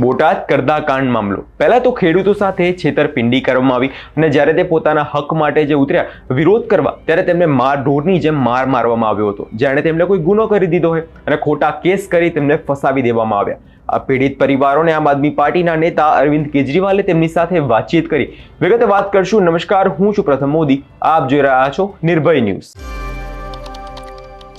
બોટાદ કરદાકાંડ મામલો. પહેલા તો ખેડૂતો સાથે છેતરપિંડી કરવામાં આવી અને જ્યારે તે પોતાના હક માટે જે ઉતર્યા, વિરોધ કરવા, ત્યારે તેમને માર ઢોરની જેમ માર મારવામાં આવ્યો હતો. જાણે તેમણે કોઈ ગુનો કરી દીધો હોય અને ખોટા કેસ કરી તેમને ફસાવી દેવામાં આવ્યા. આ પીડિત પરિવારોને આમ આદમી પાર્ટીના નેતા અરવિંદ કેજરીવાલે તેમની સાથે વાતચીત કરી. વિગતે વાત કરશું. નમસ્કાર. હું છું પ્રથમ મોદી. આપ જોઈ રહ્યા છો નિર્ભય ન્યૂઝ.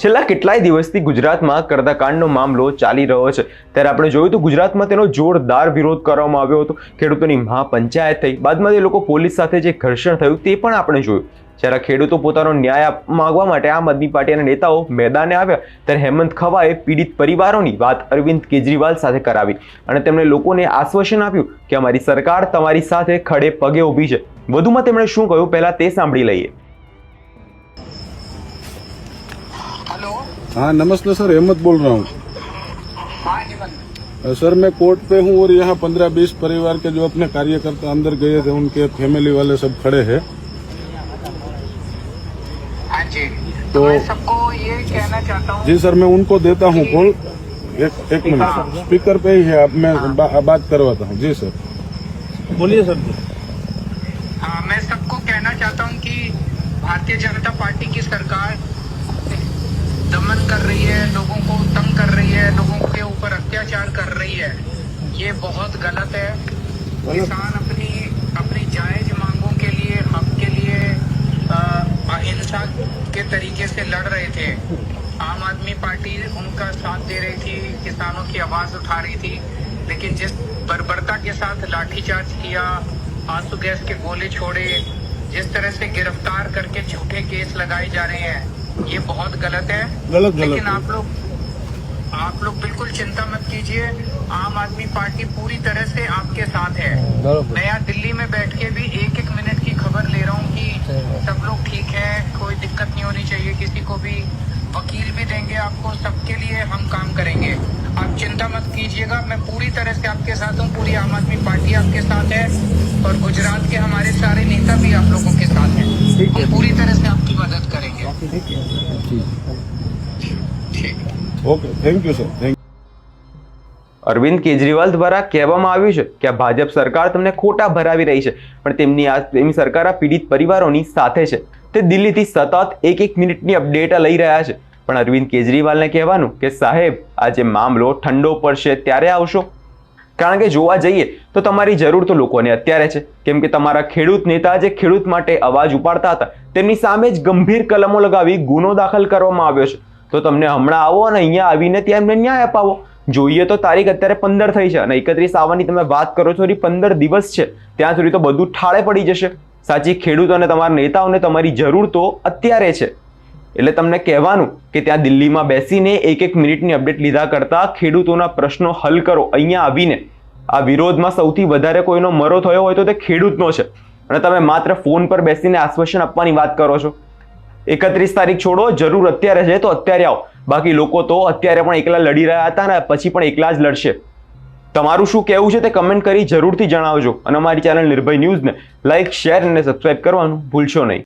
છેલ્લા કેટલાય દિવસથી ગુજરાતમાં કરદાકાંડનો મામલો ચાલી રહ્યો છે. ત્યારે આપણે જોયું તો ગુજરાતમાં તેનો જોરદાર વિરોધ કરવામાં આવ્યો હતો. ખેડૂતોની મહાપંચાયત થઈ. બાદમાં તે લોકો પોલીસ સાથે જે ઘર્ષણ થયું તે પણ આપણે જોયું. જ્યારે ખેડૂતો પોતાનો ન્યાય માંગવા માટે આમ આદમી પાર્ટીના નેતાઓ મેદાને આવ્યા, ત્યારે હેમંત ખવાએ પીડિત પરિવારોની વાત અરવિંદ કેજરીવાલ સાથે કરાવી અને તેમણે લોકોને આશ્વાસન આપ્યું કે અમારી સરકાર તમારી સાથે ખડે પગે ઊભી છે. વધુમાં તેમણે શું કહ્યું પહેલા તે સાંભળી લઈએ. हेलो। हाँ नमस्ते सर अहमद बोल रहा हूँ। हाँ हेमंत सर मैं कोर्ट पे हूँ और यहाँ पंद्रह बीस परिवार के जो अपने कार्यकर्ता अंदर गए थे उनके फैमिली वाले सब खड़े हैं। हाँ जी। तो- तो मैं सबको ये कहना चाहता हूँ जी सर मैं उनको देता हूँ कॉल। एक एक मिनट सर। स्पीकर पे ही है अब मैं हाँ। बा, बात करवाता हूँ। जी सर। बोलिए सर जी। हाँ मैं सबको कहना चाहता हूँ कि भारतीय जनता पार्टी की सरकार दमन कर रही है लोगों को तंग कर रही है लोगों के ऊपर अत्याचार कर रही है। ये बहुत गलत है। किसान अपनी अपनी जायज़ मांगों के लिए हक के लिए अहिंसा के तरीके से लड़ रहे थे। आम आदमी पार्टी उनका साथ दे रही थी किसानों की आवाज़ उठा रही थी। लेकिन जिस बर्बरता के साथ लाठीचार्ज किया आँसू गैस के गोले छोड़े जिस तरह से गिरफ़्तार करके झूठे केस लगाए जा रहे हैं ये बहुत गलत है। गलत गलत। लेकिन आप लोग आप लोग बिल्कुल चिंता मत कीजिए। आम आदमी पार्टी पूरी तरह से आपके साथ है। मैं यहाँ दिल्ली में बैठ के भी एक एक मिनट की खबर ले रहा हूँ कि सब लोग ठीक है कोई दिक्कत नहीं होनी चाहिए। को भी वकील भी देंगे आपको सबके लिए हम काम करेंगे आप चिंता मत कीजिएगा मैं पूरी तरह से आपके साथ हूँ पूरी आम आदमी पार्टी आपके साथ है और गुजरात के हमारे सारे नेता भी आप लोगों के साथ हैं हम पूरी तरह से आपकी मदद करेंगे ठीक okay thank you sir thank Arvind Kejriwal દ્વારા કહેવામાં આવ્યું છે કે આ ભાજપ સરકાર તમને ખોટા ભરાવી રહી છે પણ તેમની આ તેમની સરકાર આ પીડિત પરિવારોની સાથે છે તે દિલ્હીથી સતત એક એક મિનિટની અપડેટ લઈ રહ્યા છે. પણ અરવિંદ કેજરીવાલને કહેવાનું કે, સાહેબ, આ જે મામલો ઠંડો પડશે ત્યારે આવશો? કારણ કે જોવા જઈએ તો તમારી જરૂર તો લોકોને અત્યારે છે. કેમ કે તમારા ખેડૂત નેતા જે ખેડૂત માટે અવાજ ઉપાડતા હતા, તેમની સામે જ ગંભીર કલમો લગાવી ગુનો દાખલ કરવામાં આવ્યો છે. તો તમને હમણાં આવો અને અહીંયા આવીને ત્યાં એમને ન્યાય અપાવો. જોઈએ તો તારીખ અત્યારે પંદર થઈ છે અને એકત્રીસ આવવાની તમે વાત કરો છો પંદર દિવસ છે. ત્યાં સુધી તો બધું ઠાળે પડી જશે. સાચી ખેડૂતો અને તમારા નેતાઓને તમારી જરૂર તો અત્યારે છે. એટલે તમને કહેવાનું કે ત્યાં દિલ્હીમાં બેસીને એક એક મિનિટની અપડેટ લીધા કરતા ખેડૂતોના પ્રશ્નો હલ કરો. અહીંયા આવીને આ વિરોધમાં સૌથી વધારે કોઈનો મરો થયો હોય તો તે ખેડૂતનો છે. અને તમે માત્ર ફોન પર બેસીને આશ્વાસન આપવાની વાત કરો છો. એકત્રીસ તારીખ છોડો, જરૂર અત્યારે છે તો અત્યારે આવો. બાકી લોકો તો અત્યારે પણ એકલા લડી રહ્યા હતા ને, પછી પણ એકલા જ લડશે. તમારું શું કહેવું છે તે કમેન્ટ કરી જરૂરથી જણાવજો. અને અમારી ચેનલ નિર્ભય ન્યૂઝને લાઇક શેર અને સબસ્ક્રાઇબ કરવાનું ભૂલશો નહીં.